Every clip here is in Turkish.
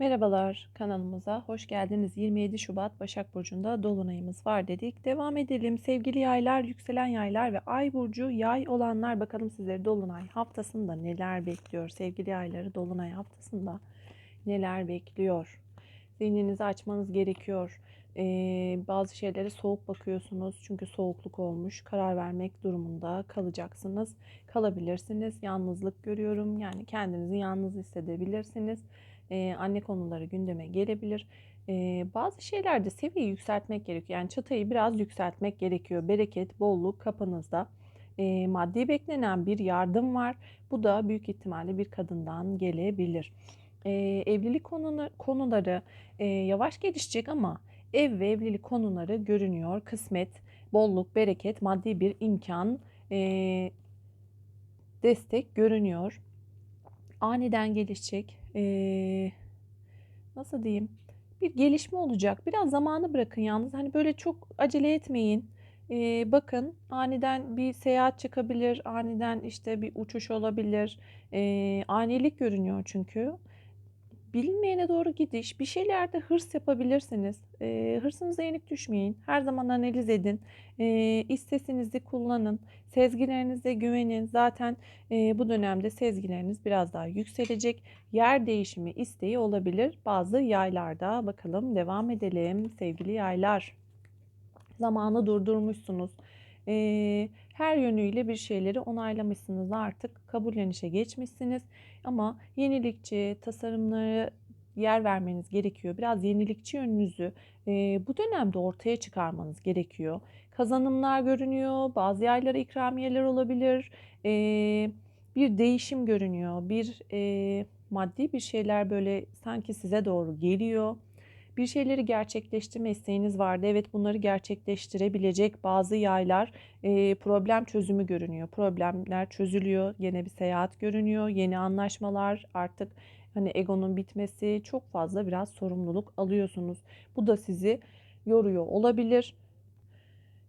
Merhabalar kanalımıza hoş geldiniz. 27 Şubat Başak Burcu'nda Dolunayımız var dedik. Devam edelim. Sevgili yaylar, yükselen yaylar ve ay burcu yay olanlar bakalım sizleri Dolunay haftasında neler bekliyor? Sevgili yayları Dolunay haftasında neler bekliyor? Zihninizi açmanız gerekiyor. Ee, bazı şeylere soğuk bakıyorsunuz çünkü soğukluk olmuş. Karar vermek durumunda kalacaksınız. Kalabilirsiniz. Yalnızlık görüyorum. Yani kendinizi yalnız hissedebilirsiniz e, anne konuları gündeme gelebilir. E, bazı şeylerde seviyeyi yükseltmek gerekiyor. Yani çıtayı biraz yükseltmek gerekiyor. Bereket, bolluk kapınızda. E, maddi beklenen bir yardım var. Bu da büyük ihtimalle bir kadından gelebilir. E, evlilik konuları, konuları e, yavaş gelişecek ama ev ve evlilik konuları görünüyor. Kısmet, bolluk, bereket, maddi bir imkan, e, destek görünüyor. Aniden gelişecek e, nasıl diyeyim bir gelişme olacak. Biraz zamanı bırakın yalnız. Hani böyle çok acele etmeyin. E, bakın aniden bir seyahat çıkabilir. Aniden işte bir uçuş olabilir. E, anilik görünüyor çünkü bilinmeyene doğru gidiş, bir şeylerde hırs yapabilirsiniz. E, hırsınıza yenik düşmeyin. Her zaman analiz edin. E, iç kullanın. Sezgilerinize güvenin. Zaten e, bu dönemde sezgileriniz biraz daha yükselecek. Yer değişimi isteği olabilir. Bazı yaylarda bakalım devam edelim sevgili yaylar. Zamanı durdurmuşsunuz. E, her yönüyle bir şeyleri onaylamışsınız. Artık kabullenişe geçmişsiniz. Ama yenilikçi tasarımları yer vermeniz gerekiyor. Biraz yenilikçi yönünüzü e, bu dönemde ortaya çıkarmanız gerekiyor. Kazanımlar görünüyor, bazı yerlere ikramiyeler olabilir, e, bir değişim görünüyor, bir e, maddi bir şeyler böyle sanki size doğru geliyor bir şeyleri gerçekleştirme isteğiniz vardı. Evet bunları gerçekleştirebilecek bazı yaylar e, problem çözümü görünüyor. Problemler çözülüyor. Yine bir seyahat görünüyor. Yeni anlaşmalar artık hani egonun bitmesi çok fazla biraz sorumluluk alıyorsunuz. Bu da sizi yoruyor olabilir.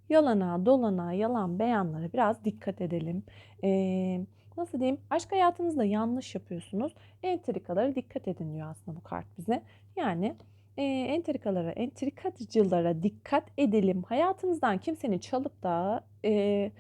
Yalana, dolana, yalan beyanlara biraz dikkat edelim. Ee, nasıl diyeyim? Aşk hayatınızda yanlış yapıyorsunuz. Entrikalara dikkat edin diyor aslında bu kart bize. Yani e, entrikalara, entrikacılara dikkat edelim. Hayatınızdan kimsenin çalıp da e,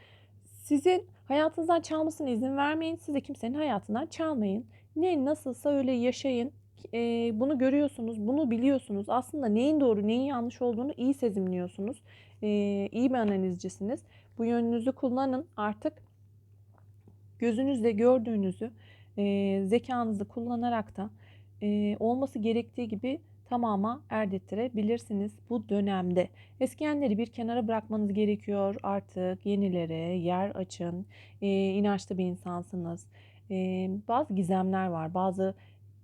sizin hayatınızdan çalmasına izin vermeyin. Siz de kimsenin hayatından çalmayın. Ne nasılsa öyle yaşayın. E, bunu görüyorsunuz, bunu biliyorsunuz. Aslında neyin doğru, neyin yanlış olduğunu iyi sezimliyorsunuz. E, iyi bir analizcisiniz. Bu yönünüzü kullanın. Artık gözünüzle gördüğünüzü, e, zekanızı kullanarak da e, olması gerektiği gibi tamama erdirttirebilirsiniz bu dönemde. Eskiyenleri bir kenara bırakmanız gerekiyor artık yenilere yer açın. E, inançlı bir insansınız. E, bazı gizemler var, bazı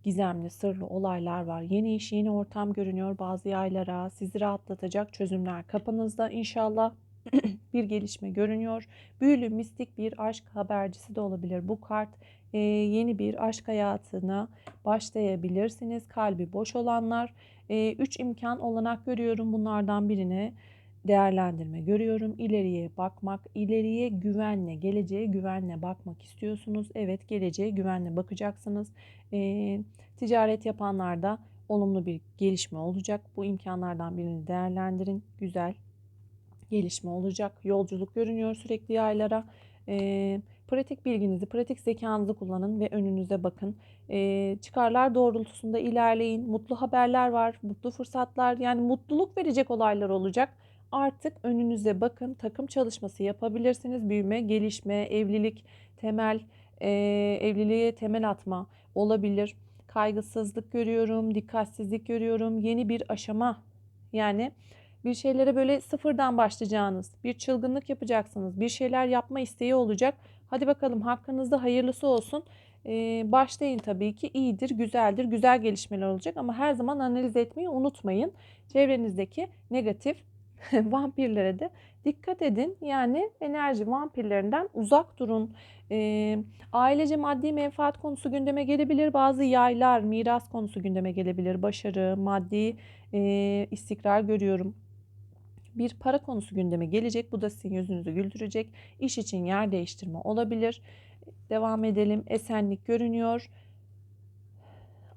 gizemli, sırlı olaylar var. Yeni iş, yeni ortam görünüyor bazı yaylara. Sizi rahatlatacak çözümler kapınızda inşallah. bir gelişme görünüyor. Büyülü, mistik bir aşk habercisi de olabilir bu kart e, yeni bir aşk hayatına başlayabilirsiniz. Kalbi boş olanlar. E, üç imkan olanak görüyorum. Bunlardan birine değerlendirme görüyorum. İleriye bakmak, ileriye güvenle, geleceğe güvenle bakmak istiyorsunuz. Evet, geleceğe güvenle bakacaksınız. E, ticaret yapanlarda olumlu bir gelişme olacak. Bu imkanlardan birini değerlendirin. Güzel gelişme olacak. Yolculuk görünüyor sürekli aylara. E, pratik bilginizi, pratik zekanızı kullanın ve önünüze bakın. E, çıkarlar doğrultusunda ilerleyin. Mutlu haberler var, mutlu fırsatlar yani mutluluk verecek olaylar olacak. Artık önünüze bakın. Takım çalışması yapabilirsiniz. Büyüme, gelişme, evlilik, temel, e, evliliğe temel atma olabilir. Kaygısızlık görüyorum, dikkatsizlik görüyorum. Yeni bir aşama yani bir şeylere böyle sıfırdan başlayacağınız, bir çılgınlık yapacaksınız, bir şeyler yapma isteği olacak. Hadi bakalım hakkınızda hayırlısı olsun. Ee, başlayın tabii ki iyidir, güzeldir, güzel gelişmeler olacak ama her zaman analiz etmeyi unutmayın. Çevrenizdeki negatif vampirlere de dikkat edin. Yani enerji vampirlerinden uzak durun. E, ailece maddi menfaat konusu gündeme gelebilir. Bazı yaylar, miras konusu gündeme gelebilir. Başarı, maddi e, istikrar görüyorum bir para konusu gündeme gelecek. Bu da sizin yüzünüzü güldürecek. İş için yer değiştirme olabilir. Devam edelim. Esenlik görünüyor.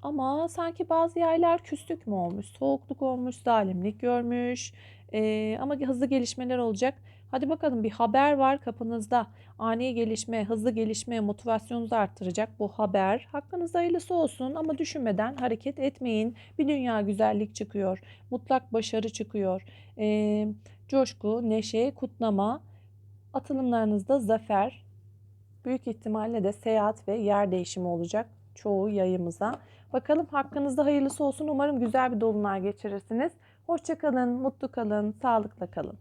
Ama sanki bazı yaylar küslük mü olmuş, soğukluk olmuş, zalimlik görmüş. Ee, ama hızlı gelişmeler olacak. Hadi bakalım bir haber var kapınızda. Ani gelişme, hızlı gelişme motivasyonunuzu arttıracak bu haber. Hakkınızda hayırlısı olsun ama düşünmeden hareket etmeyin. Bir dünya güzellik çıkıyor. Mutlak başarı çıkıyor. Ee, coşku, neşe, kutlama. Atılımlarınızda zafer. Büyük ihtimalle de seyahat ve yer değişimi olacak çoğu yayımıza. Bakalım hakkınızda hayırlısı olsun. Umarım güzel bir dolunay geçirirsiniz. Hoşçakalın, mutlu kalın, sağlıkla kalın.